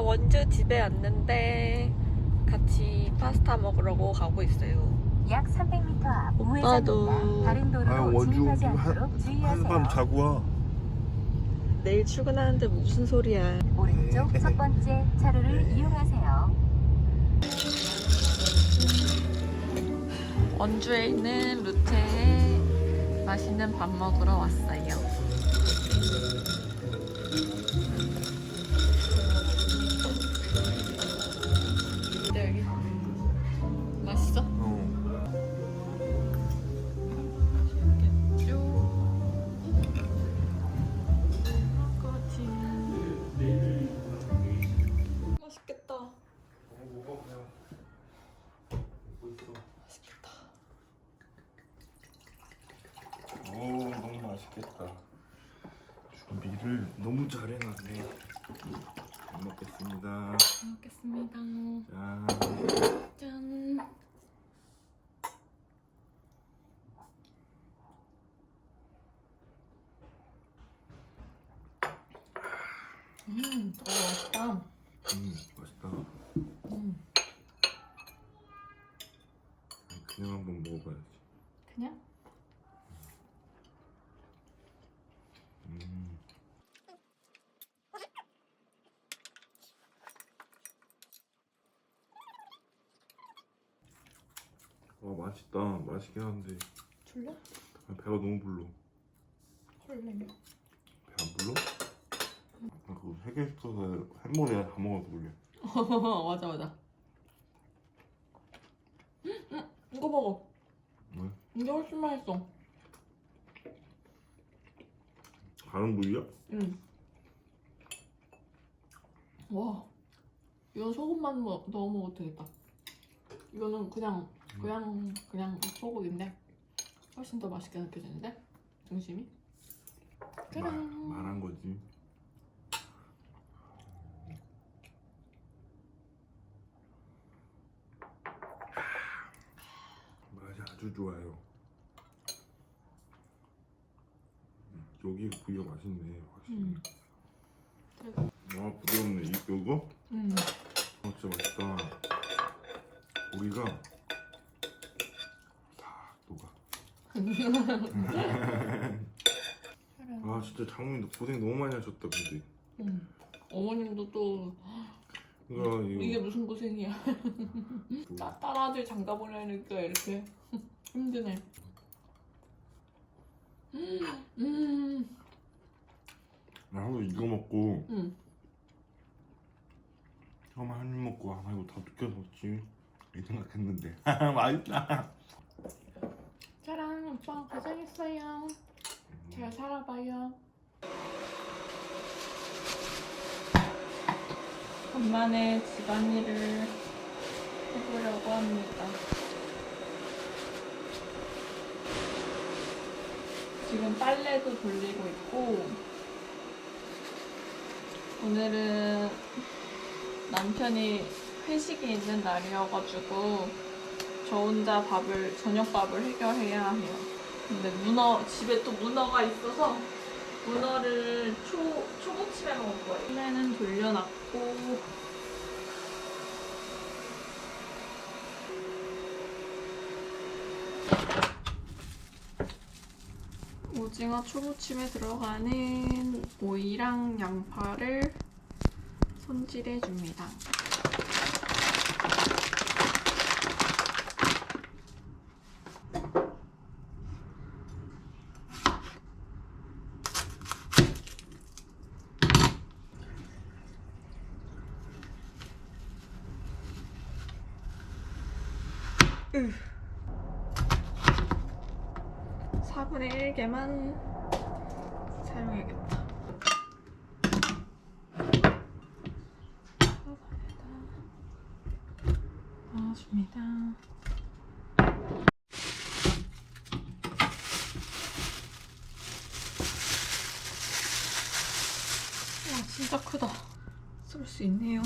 원주 집에 왔는데 같이 파스타 먹으려고 가고 있어요. 약 300m 앞 오빠도. 우회전입니다. 다른 아 도로로 원주 진입하지 좀 않도록 한, 주의하세요. 한밤 자고 와. 내일 출근하는데 무슨 소리야. 오른쪽 첫 번째 차로를 이용하세요. 원주에 있는 루테에 맛있는 밥 먹으러 왔어요. 너무 잘해놨네. 잘 먹겠습니다. 잘 먹겠습니다. 짠. 짠. 음, 더 맛있다. 음 맛있다. 음, 그냥 한번 먹어봐야지. 그냥? 맛있다. 맛있긴 한데 줄래? 배가 너무 불러. 헐래. 배안 불러? 아, 그거 해결시켜서 햄버거에 다 먹어서 그래. 맞아, 맞아. 음, 음, 이거 먹어. 왜? 이게 훨씬 맛있어. 다른 부위야? 응. 와, 이건 소금만 넣- 넣어 먹어도 되겠다. 이거는 그냥 그냥 그냥 소고기인데 훨씬 더 맛있게 느껴지는데 중심이. 말, 짜란. 말한 거지. 맛이 아주 좋아요. 음, 여기 부위가 맛있네, 확실히. 음. 와 부드럽네. 이 이거? 음. 어, 진짜 맛있다. 고기가 싹 녹아. 짜란. 아 진짜 장모님도 고생 너무 많이 하셨다 근데. 음. 어머님도 또 이거 이거 이게 무슨 고생이야. 또나 딸아들 장가 보내니까 이렇게 힘드네. 음. 음. 나 하루 이거 먹고 음. 처음 한입 먹고 아 이거 다 먹지 이 생각했는데 맛있다 오빠 고생했어요. 잘 살아봐요. 간만에 집안일을 해보려고 합니다. 지금 빨래도 돌리고 있고 오늘은 남편이 회식이 있는 날이어가지고 저 혼자 밥을 저녁밥을 해결해야 해요. 근데 문어 집에 또 문어가 있어서 문어를 초 초고침에 먹을 거예요. 빨래는 돌려놨고 오징어 초무침에 들어가는 오이랑 양파를 손질해 줍니다. 4분의 1개만 사용해야겠다. 넣어줍니다. 와 진짜 크다. 쏠수 있네요.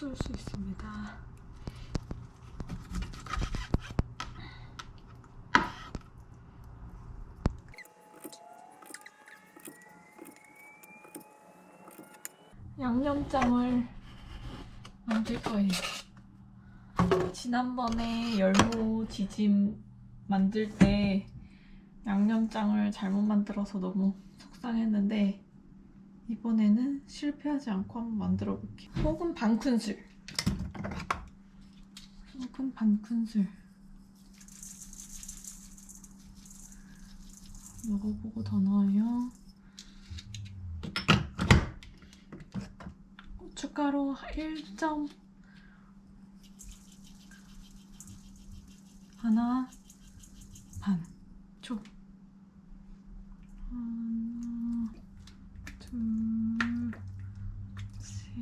쏠 수 있습니다. 양념장을 만들 거예요. 지난번에 열무 지짐 만들 때 양념장을 잘못 만들어서 너무 속상했는데 이번에는 실패하지 않고 한번 만들어 볼게요. 소금 반 큰술. 소금 반 큰술. 먹어보고 더 넣어요. 고춧가루 1점 하나 반 초. 하나 둘 셋.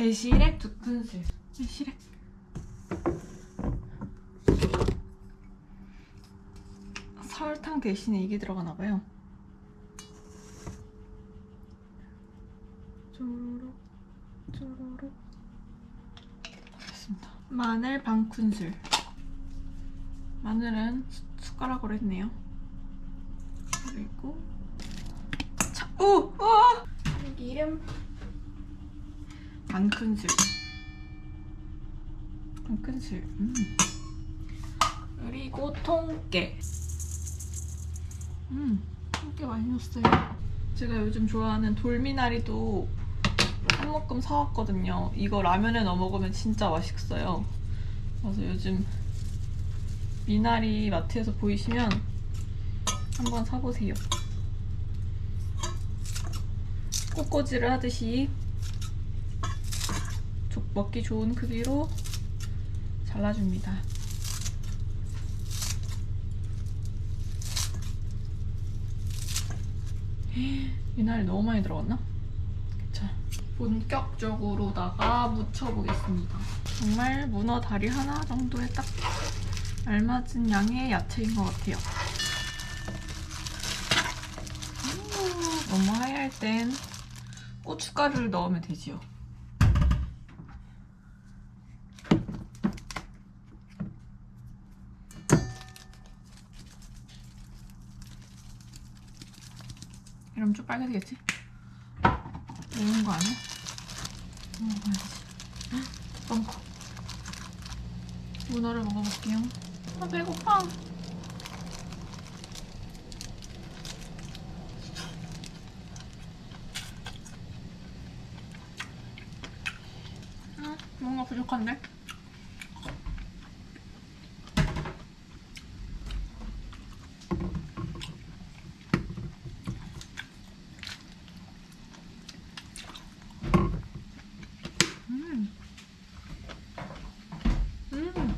매실액 두 큰술. 매실액. 설탕 대신에 이게 들어가나 봐요. 쪼로록 쪼로록 됐습니다. 마늘 반 큰술. 마늘은 수- 숟가락으로 했네요. 그리고 자, 오, 와! 참기름 반 큰술. 반 큰술. 음. 그리고 통깨. 음, 통깨 많이 넣었어요. 제가 요즘 좋아하는 돌미나리도 한 묶음 사왔거든요. 이거 라면에 넣어 먹으면 진짜 맛있어요. 그래서 요즘 미나리 마트에서 보이시면 한번 사보세요. 꽃꽂이를 하듯이 족 먹기 좋은 크기로 잘라줍니다. 미나리 너무 많이 들어갔나? 자, 본격적으로다가 무쳐보겠습니다. 정말 문어 다리 하나 정도에 딱 알맞은 양의 야채인 것 같아요. 음, 너무 하얄 땐 고춧가루를 넣으면 되지요. 이러면 좀 빨개지겠지? 매운 거 아니야? 먹어야지. 뻥커. 문어를 먹어볼게요. 아 배고파. 음, 뭔가 부족한데? 음. 음.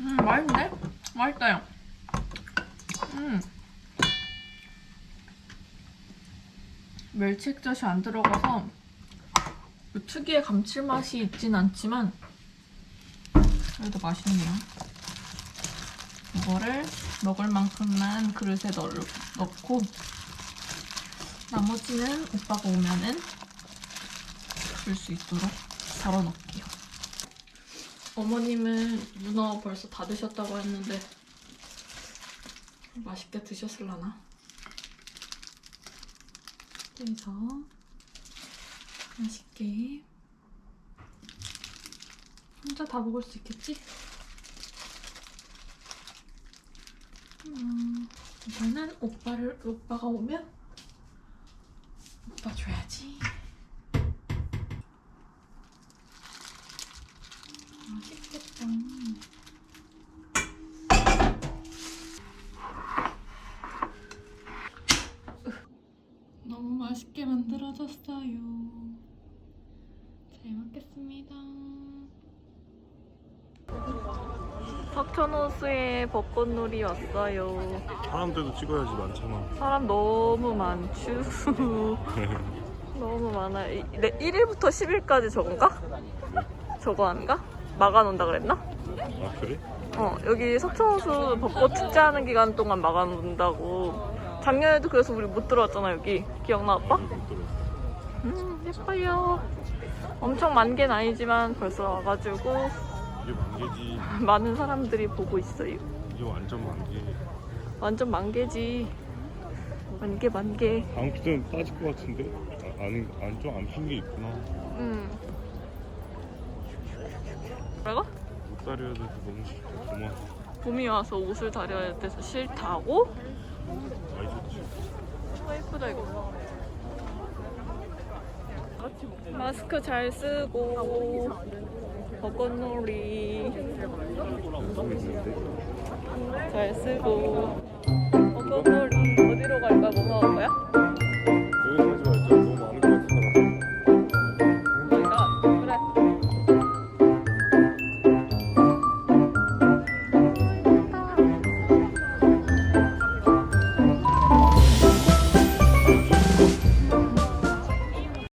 음, 맛있네? 맛있다요. 음. 멸치 액젓이 안 들어가서 그 특유의 감칠맛이 있진 않지만 그래도 맛있네요. 이거를 먹을 만큼만 그릇에 넣, 넣고 나머지는 오빠가 오면은 줄 수 있도록 덜어 넣을게요. 어머님은 문어 벌써 다 드셨다고 했는데 맛있게 드셨을라나? 그래서 맛있게 혼자 다 먹을 수 있겠지? 음, 이거는 오빠를 오빠가 오면 오빠 줘야지. 맛있겠다. 너무 맛있게 만들어졌어요. 잘 먹겠습니다. 석촌호수에 벚꽃놀이 왔어요. 사람들도 찍어야지 많잖아. 사람 너무 많죠. 너무 많아. 이- 네, 1일부터 10일까지 저건가? 저거 아닌가? 막아놓는다 그랬나? 아 그래? 어, 여기 석촌호수 벚꽃 축제하는 기간 동안 막아놓는다고. 작년에도 그래서 우리 못 들어왔잖아, 여기. 기억나, 들었어. 음, 예뻐요. 엄청 게 아니지만 벌써 와가지고 이게 만개지. 많은 사람들이 보고 있어요. 이게 완전 만개. 완전 만개지. 만개 만개. 주는 빠질 것 같은데? 아, 아니, 아니 좀안 핀 게 있구나. 응. 뭐라고? 못 다려야 돼서 너무 싫다. 고마워. 봄이 와서 옷을 다려야 돼서 싫다고? 많이 좋지. 아 예쁘다 이거. 마스크 잘 쓰고 벚꽃놀이 있는데? 잘 쓰고